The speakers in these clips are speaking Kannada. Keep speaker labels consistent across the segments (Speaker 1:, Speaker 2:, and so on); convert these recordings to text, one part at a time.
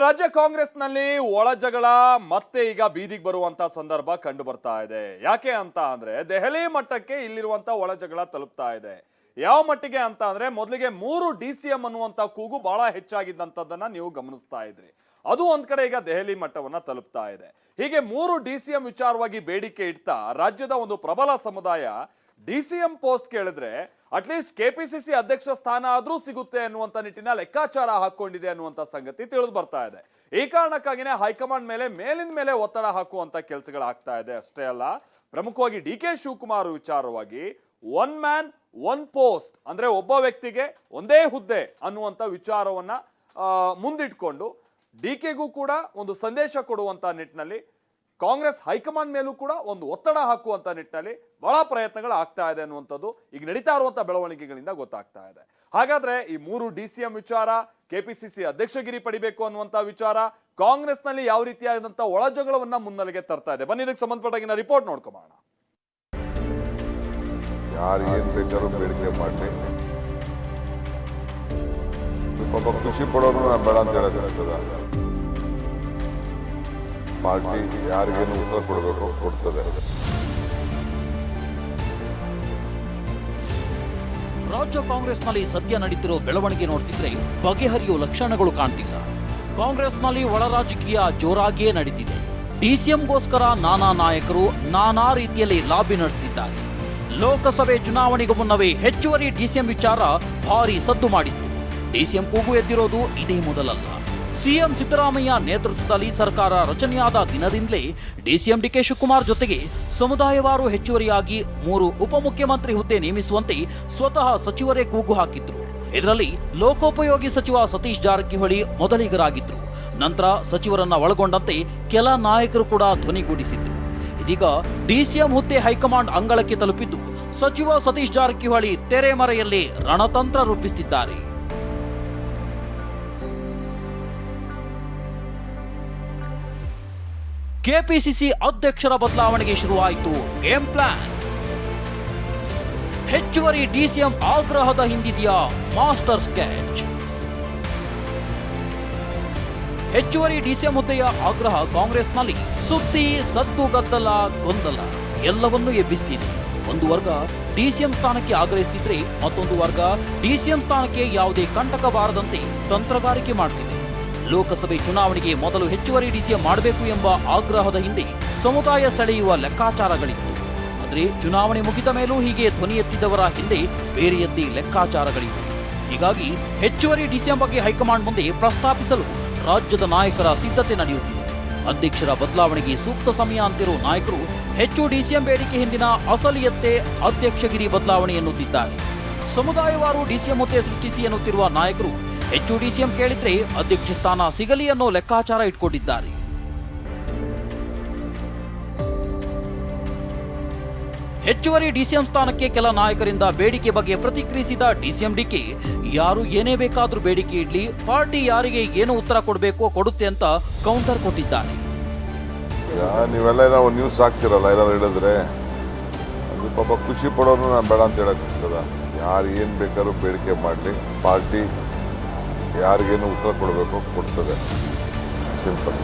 Speaker 1: ರಾಜ್ಯ ಕಾಂಗ್ರೆಸ್ನಲ್ಲಿ ಒಳ ಜಗಳ, ಮತ್ತೆ ಈಗ ಬೀದಿಗೆ ಬರುವಂತ ಸಂದರ್ಭ ಕಂಡು ಬರ್ತಾ ಇದೆ. ಯಾಕೆ ಅಂತ ಅಂದ್ರೆ, ದೆಹಲಿ ಮಟ್ಟಕ್ಕೆ ಇಲ್ಲಿರುವಂತ ಒಳ ಜಗಳ ತಲುಪ್ತಾ ಇದೆ. ಯಾವ ಮಟ್ಟಿಗೆ ಅಂತ ಅಂದ್ರೆ, ಮೊದಲಿಗೆ ಮೂರು ಡಿ ಸಿ ಎಂ ಅನ್ನುವಂತ ಕೂಗು ಬಹಳ ಹೆಚ್ಚಾಗಿದ್ದಂಥದ್ದನ್ನ ನೀವು ಗಮನಿಸ್ತಾ ಇದ್ರಿ. ಅದು ಒಂದ್ ಕಡೆ ಈಗ ದೆಹಲಿ ಮಟ್ಟವನ್ನ ತಲುಪ್ತಾ ಇದೆ. ಹೀಗೆ ಮೂರು ಡಿ ಸಿ ಎಂ ವಿಚಾರವಾಗಿ ಬೇಡಿಕೆ ಇಡ್ತಾ, ರಾಜ್ಯದ ಒಂದು ಪ್ರಬಲ ಸಮುದಾಯ ಡಿ ಸಿ ಎಂ ಪೋಸ್ಟ್ ಕೇಳಿದ್ರೆ ಅಟ್ಲೀಸ್ಟ್ ಕೆಪಿಸಿಸಿ ಅಧ್ಯಕ್ಷ ಸ್ಥಾನ ಆದ್ರೂ ಸಿಗುತ್ತೆ ಅನ್ನುವಂತ ನಿಟ್ಟಿನ ಲೆಕ್ಕಾಚಾರ ಹಾಕೊಂಡಿದೆ ಅನ್ನುವಂತ ಸಂಗತಿ ತಿಳಿದು ಬರ್ತಾ ಇದೆ. ಈ ಕಾರಣಕ್ಕಾಗಿನೇ ಹೈಕಮಾಂಡ್ ಮೇಲೆ ಮೇಲಿನ ಮೇಲೆ ಒತ್ತಡ ಹಾಕುವಂಥ ಕೆಲಸಗಳು ಆಗ್ತಾ ಇದೆ. ಅಷ್ಟೇ ಅಲ್ಲ, ಪ್ರಮುಖವಾಗಿ ಡಿ ಕೆ ಶಿವಕುಮಾರ್ ವಿಚಾರವಾಗಿ ಒನ್ ಮ್ಯಾನ್ ಒನ್ ಪೋಸ್ಟ್ ಅಂದ್ರೆ ಒಬ್ಬ ವ್ಯಕ್ತಿಗೆ ಒಂದೇ ಹುದ್ದೆ ಅನ್ನುವಂತ ವಿಚಾರವನ್ನ ಮುಂದಿಟ್ಕೊಂಡು ಡಿ ಕೆಗೂ ಕೂಡ ಒಂದು ಸಂದೇಶ ಕೊಡುವಂತ ನಿಟ್ಟಿನಲ್ಲಿ ಕಾಂಗ್ರೆಸ್ ಹೈಕಮಾಂಡ್ ಮೇಲೂ ಕೂಡ ಒಂದು ಒತ್ತಡ ಹಾಕುವಂತ ನಿಟ್ಟಿನಲ್ಲಿ ಬಹಳ ಪ್ರಯತ್ನಗಳು ಆಗ್ತಾ ಇದೆ ಅನ್ನುವಂಥದ್ದು ಈಗ ನಡೀತಾ ಇರುವಂತ ಬೆಳವಣಿಗೆಗಳಿಂದ ಗೊತ್ತಾಗ್ತಾ ಇದೆ. ಹಾಗಾದ್ರೆ ಈ ಮೂರು ಡಿ ಸಿ ಎಂ ವಿಚಾರ ಕೆಪಿಸಿಸಿ ಅಧ್ಯಕ್ಷಗಿರಿ ಪಡಿಬೇಕು ಅನ್ನುವಂತ ವಿಚಾರ, ಕಾಂಗ್ರೆಸ್ನಲ್ಲಿ ಯಾವ ರೀತಿಯಾದಂತ ಒಳಜಗಳವನ್ನ ಮುನ್ನೆಲೆಗೆ ತರ್ತಾ ಇದೆ. ಬನ್ನಿ, ಇದಕ್ಕೆ ಸಂಬಂಧಪಟ್ಟಾಗಿನ ರಿಪೋರ್ಟ್ ನೋಡ್ಕೊಂಬೋಣ
Speaker 2: ಯಾರು ಏನು ಬೇಕಾದ್ರೂ ಬೇಡಿಕೆ ಪಾಪ ಖುಷಿ ಪಡೋರು ಬೇಡ ಅಂತ ಹೇಳೋಕ್ಕಾಗ್ತದ ಪಾರ್ಟಿ ಯಾರಿಗೇನು ಉತ್ತರ ಕೊಡಬೇಕು ಕೊಡ್ತದೆ.
Speaker 3: ರಾಜ್ಯ ಕಾಂಗ್ರೆಸ್ನಲ್ಲಿ ಸದ್ಯ ನಡೀತಿರೋ ಬೆಳವಣಿಗೆ ನೋಡ್ತಿದ್ರೆ ಬಗೆಹರಿಯುವ ಲಕ್ಷಣಗಳು ಕಾಣ್ತಿಲ್ಲ. ಕಾಂಗ್ರೆಸ್ನಲ್ಲಿ ಒಳ ರಾಜಕೀಯ ಜೋರಾಗಿಯೇ ನಡೀತಿದೆ. ಡಿಸಿಎಂಗೋಸ್ಕರ ನಾನಾ ನಾಯಕರು ನಾನಾ ರೀತಿಯಲ್ಲಿ ಲಾಬಿ ನಡೆಸುತ್ತಿದ್ದಾರೆ ಲೋಕಸಭೆ ಚುನಾವಣೆಗೂ ಮುನ್ನವೇ ಹೆಚ್ಚುವರಿ ಡಿಸಿಎಂ ವಿಚಾರ ಭಾರಿ ಸದ್ದು ಮಾಡಿತ್ತು. ಡಿಸಿಎಂ ಕೂಗು ಎದ್ದಿರೋದು ಇದೇ ಮೊದಲಲ್ಲ. ಸಿಎಂ ಸಿದ್ದರಾಮಯ್ಯ ನೇತೃತ್ವದಲ್ಲಿ ಸರ್ಕಾರ ರಚನೆಯಾದ ದಿನದಿಂದಲೇ ಡಿಸಿಎಂ ಡಿಕೆ ಶಿವಕುಮಾರ್ ಜೊತೆಗೆ ಸಮುದಾಯವಾರು ಹೆಚ್ಚುವರಿಯಾಗಿ ಮೂರು ಉಪಮುಖ್ಯಮಂತ್ರಿ ಹುದ್ದೆ ನೇಮಿಸುವಂತೆ ಸ್ವತಃ ಸಚಿವರೇ ಕೂಗು ಹಾಕಿದ್ರು. ಇದರಲ್ಲಿ ಲೋಕೋಪಯೋಗಿ ಸಚಿವ ಸತೀಶ್ ಜಾರಕಿಹೊಳಿ ಮೊದಲಿಗರಾಗಿದ್ರು. ನಂತರ ಸಚಿವರನ್ನ ಒಳಗೊಂಡಂತೆ ಕೆಲ ನಾಯಕರು ಕೂಡ ಧ್ವನಿಗೂಡಿಸಿದ್ರು ಇದೀಗ ಡಿಸಿಎಂ ಹುದ್ದೆ ಹೈಕಮಾಂಡ್ ಅಂಗಳಕ್ಕೆ ತಲುಪಿದ್ದು, ಸಚಿವ ಸತೀಶ್ ಜಾರಕಿಹೊಳಿ ತೆರೆಮರೆಯಲ್ಲಿ ರಣತಂತ್ರ ರೂಪಿಸುತ್ತಿದ್ದಾರೆ ಕೆಪಿಸಿಸಿ ಅಧ್ಯಕ್ಷರ ಬದಲಾವಣೆಗೆ ಶುರುವಾಯಿತು ಗೇಮ್ ಪ್ಲಾನ್. ಹೆಚ್ಚುವರಿ ಡಿಸಿಎಂ ಆಗ್ರಹದ ಹಿಂದಿದೆಯಾ ಮಾಸ್ಟರ್ ಸ್ಕೆಚ್? ಹೆಚ್ಚುವರಿ ಡಿಸಿಎಂ ಹುದ್ದೆಯ ಆಗ್ರಹ ಕಾಂಗ್ರೆಸ್ನಲ್ಲಿ. ಸುದ್ದಿ, ಸದ್ದು, ಗದ್ದಲ, ಗೊಂದಲ ಎಲ್ಲವನ್ನೂ ಎಬ್ಬಿಸ್ತಿದೆ. ಒಂದು ವರ್ಗ ಡಿಸಿಎಂ ಸ್ಥಾನಕ್ಕೆ ಆಗ್ರಹಿಸುತ್ತಿದ್ರೆ ಮತ್ತೊಂದು ವರ್ಗ ಡಿಸಿಎಂ ಸ್ಥಾನಕ್ಕೆ ಯಾವುದೇ ಕಂಟಕ ಬಾರದಂತೆ ತಂತ್ರಗಾರಿಕೆ ಮಾಡ್ತಿದೆ. ಲೋಕಸಭೆ ಚುನಾವಣೆಗೆ ಮೊದಲು ಹೆಚ್ಚುವರಿ ಡಿಸಿಎಂ ಮಾಡಬೇಕು ಎಂಬ ಆಗ್ರಹದ ಹಿಂದೆ ಸಮುದಾಯ ಸೆಳೆಯುವ ಲೆಕ್ಕಾಚಾರಗಳಿತ್ತು. ಆದರೆ ಚುನಾವಣೆ ಮುಗಿದ ಮೇಲೂ ಹೀಗೆ ಧ್ವನಿ ಎತ್ತಿದವರ ಹಿಂದೆ ಬೇರೆಯದ್ದೇ ಲೆಕ್ಕಾಚಾರಗಳಿವೆ. ಹೀಗಾಗಿ ಹೆಚ್ಚುವರಿ ಡಿಸಿಎಂ ಬಗ್ಗೆ ಹೈಕಮಾಂಡ್ ಮುಂದೆ ಪ್ರಸ್ತಾಪಿಸಲು ರಾಜ್ಯದ ನಾಯಕರ ಸಿದ್ಧತೆ ನಡೆಯುತ್ತಿದೆ. ಅಧ್ಯಕ್ಷರ ಬದಲಾವಣೆಗೆ ಸೂಕ್ತ ಸಮಯ ಅಂತಿರುವ ನಾಯಕರು ಹೆಚ್ಚು ಡಿಸಿಎಂ ಬೇಡಿಕೆ ಹಿಂದಿನ ಅಸಲಿಯತ್ತೆ ಅಧ್ಯಕ್ಷಗಿರಿ ಬದಲಾವಣೆ ಎನ್ನುತ್ತಿದ್ದಾರೆ ಸಮುದಾಯವಾರು ಡಿಸಿಎಂ ಹುದ್ದೆ ಸೃಷ್ಟಿಸಿ ಎನ್ನುತ್ತಿರುವ ನಾಯಕರು ಹೆಚ್ಚು ಡಿಸಿಎಂ ಕೇಳಿದ್ರೆ ಅಧ್ಯಕ್ಷ ಸ್ಥಾನ ಸಿಗಲಿ ಅನ್ನೋ ಲೆಕ್ಕಾಚಾರ ಇಟ್ಕೊಂಡಿದ್ದಾರೆ. ಹೆಚ್ಚುವರಿ ಡಿಸಿಎಂ ಸ್ಥಾನಕ್ಕೆ ಕೆಲ ನಾಯಕರಿಂದ ಬೇಡಿಕೆ ಬಗ್ಗೆ ಪ್ರತಿಕ್ರಿಯಿಸಿದ ಡಿಸಿಎಂ ಡಿಕೆ ಯಾರು ಏನೇ ಬೇಕಾದರೂ ಬೇಡಿಕೆ ಇಡ್ಲಿ, ಪಾರ್ಟಿ ಯಾರಿಗೆ ಏನು ಉತ್ತರ ಕೊಡಬೇಕೋ ಕೊಡುತ್ತೆ ಅಂತ ಕೌಂಟರ್ ಕೊಟ್ಟಿದ್ದಾರೆ.
Speaker 2: ಈಗ ನೀವೆಲ್ಲ ನಾವು ನ್ಯೂಸ್ ಹಾಕ್ತಿರಲ್ಲ, ಏನಾದ್ರು ಹೇಳಿದ್ರೆ? ಅದು ಪಾಪ ಖುಷಿ ಪಡೋರು ನಾನು ಬೇಡ ಅಂತ ಹೇಳಕ್ ಯಾರು ಏನು ಬೇಕಾದ್ರೂ ಬೇಡಿಕೆ ಮಾಡಲಿ, ಪಾರ್ಟಿ ಯಾರಿಗೇನು ಉತ್ತರ ಕೊಡಬೇಕು, ಕೊಡ್ತದೆ. ಸಿಂಪಲ್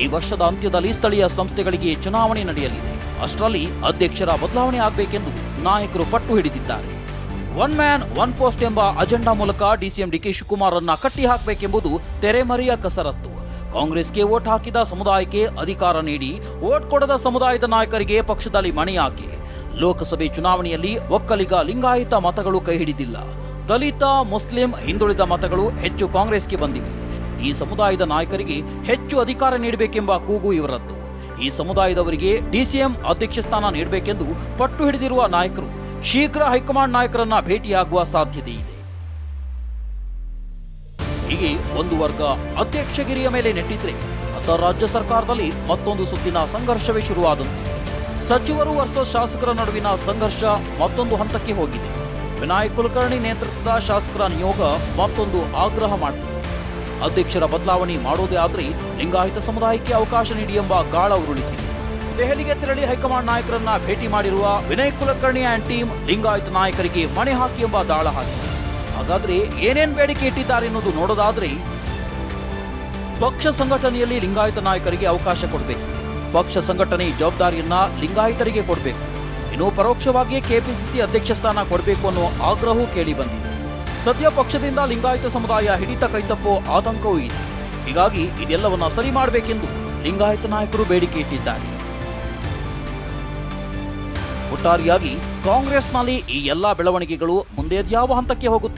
Speaker 3: ಈ ವರ್ಷದ ಅಂತ್ಯದಲ್ಲಿ ಸ್ಥಳೀಯ ಸಂಸ್ಥೆಗಳಿಗೆ ಚುನಾವಣೆ ನಡೆಯಲಿದೆ. ಅಷ್ಟರಲ್ಲಿ ಅಧ್ಯಕ್ಷರ ಬದಲಾವಣೆ ಆಗಬೇಕೆಂದು ನಾಯಕರು ಪಟ್ಟು ಹಿಡಿದಿದ್ದಾರೆ. ಒನ್ ಮ್ಯಾನ್, ಒನ್ ಪೋಸ್ಟ್ ಎಂಬ ಅಜೆಂಡಾ ಮೂಲಕ ಡಿಸಿಎಂ ಡಿಕೆ ಶಿವಕುಮಾರ್ ಅನ್ನ ಕಟ್ಟಿ ಹಾಕಬೇಕೆಂಬುದು ತೆರೆಮರೆಯ ಕಸರತ್ತು. ಕಾಂಗ್ರೆಸ್ಗೆ ವೋಟ್ ಹಾಕಿದ ಸಮುದಾಯಕ್ಕೆ ಅಧಿಕಾರ ನೀಡಿ ವೋಟ್ ಕೊಡದ ಸಮುದಾಯದ ನಾಯಕರಿಗೆ ಪಕ್ಷದಲ್ಲಿ ಮಣೆಯಾಕೆ. ಲೋಕಸಭೆ ಚುನಾವಣೆಯಲ್ಲಿ ಒಕ್ಕಲಿಗ ಲಿಂಗಾಯತ ಮತಗಳು ಕೈ ಹಿಡಿದಿಲ್ಲ. ದಲಿತ, ಮುಸ್ಲಿಂ, ಹಿಂದುಳಿದ ಮತಗಳು ಹೆಚ್ಚು ಕಾಂಗ್ರೆಸ್ಗೆ ಬಂದಿವೆ. ಈ ಸಮುದಾಯದ ನಾಯಕರಿಗೆ ಹೆಚ್ಚು ಅಧಿಕಾರ ನೀಡಬೇಕೆಂಬ ಕೂಗು ಇವರದ್ದು. ಈ ಸಮುದಾಯದವರಿಗೆ ಡಿಸಿಎಂ ಅಧ್ಯಕ್ಷ ಸ್ಥಾನ ನೀಡಬೇಕೆಂದು ಪಟ್ಟು ಹಿಡಿದಿರುವ ನಾಯಕರು ಶೀಘ್ರ ಹೈಕಮಾಂಡ್ ನಾಯಕರನ್ನ ಭೇಟಿಯಾಗುವ ಸಾಧ್ಯತೆ ಇದೆ. ಹೀಗೆ ಒಂದು ವರ್ಗ ಅಧ್ಯಕ್ಷಗಿರಿಯ ಮೇಲೆ ನೆಟ್ಟಿದ್ರೆ ಅಂತ ರಾಜ್ಯ ಸರ್ಕಾರದಲ್ಲಿ ಮತ್ತೊಂದು ಸುತ್ತಿನ ಸಂಘರ್ಷವೇ ಶುರುವಾದಂತೆ. ಸಚಿವರು ವರ್ಷ ಶಾಸಕರ ನಡುವಿನ ಸಂಘರ್ಷ ಮತ್ತೊಂದು ಹಂತಕ್ಕೆ ಹೋಗಿದೆ. ವಿನಾಯಕ್ ಕುಲಕರ್ಣಿ ನೇತೃತ್ವದ ಶಾಸಕರ ನಿಯೋಗ ಮತ್ತೊಂದು ಆಗ್ರಹ ಮಾಡಿದೆ ಅಧ್ಯಕ್ಷರ ಬದಲಾವಣೆ ಮಾಡೋದೇ ಆದ್ರೆ ಲಿಂಗಾಯತ ಸಮುದಾಯಕ್ಕೆ ಅವಕಾಶ ನೀಡಿ ಎಂಬ ಗಾಳ ಉರುಳಿಸಿದೆ. ದೆಹಲಿಗೆ ತೆರಳಿ ಹೈಕಮಾಂಡ್ ನಾಯಕರನ್ನ ಭೇಟಿ ಮಾಡಿರುವ ವಿನಯ್ ಕುಲಕರ್ಣಿ ಆ್ಯಂಡ್ ಟೀಮ್ ಲಿಂಗಾಯತ ನಾಯಕರಿಗೆ ಮಣೆ ಹಾಕಿ ಎಂಬ ದಾಳ ಹಾಕಿದೆ. ಹಾಗಾದ್ರೆ ಏನೇನ್ ಬೇಡಿಕೆ ಇಟ್ಟಿದ್ದಾರೆ ಎನ್ನುವುದು ನೋಡೋದಾದ್ರೆ, ಪಕ್ಷ ಸಂಘಟನೆಯಲ್ಲಿ ಲಿಂಗಾಯತ ನಾಯಕರಿಗೆ ಅವಕಾಶ ಕೊಡಬೇಕು. ಪಕ್ಷ ಸಂಘಟನೆ ಜವಾಬ್ದಾರಿಯನ್ನ ಲಿಂಗಾಯತರಿಗೆ ಕೊಡಬೇಕು. ಇನ್ನು ಪರೋಕ್ಷವಾಗಿಯೇ ಕೆಪಿಸಿಸಿ ಅಧ್ಯಕ್ಷ ಸ್ಥಾನ ಕೊಡಬೇಕು ಅನ್ನೋ ಆಗ್ರಹವೂ ಕೇಳಿ ಬಂದಿದೆ. ಸದ್ಯ ಪಕ್ಷದಿಂದ ಲಿಂಗಾಯತ ಸಮುದಾಯ ಹಿಡಿತ ಕೈತಪ್ಪೋ ಆತಂಕವೂ ಇದೆ. ಹೀಗಾಗಿ ಇದೆಲ್ಲವನ್ನ ಸರಿ ಮಾಡಬೇಕೆಂದು ಲಿಂಗಾಯತ ನಾಯಕರು ಬೇಡಿಕೆ ಇಟ್ಟಿದ್ದಾರೆ. ಒಟ್ಟಾರೆಯಾಗಿ ಕಾಂಗ್ರೆಸ್ನಲ್ಲಿ ಈ ಎಲ್ಲಾ ಬೆಳವಣಿಗೆಗಳು ಮುಂದೆ ಯಾವ ಹಂತಕ್ಕೆ ಹೋಗುತ್ತೆ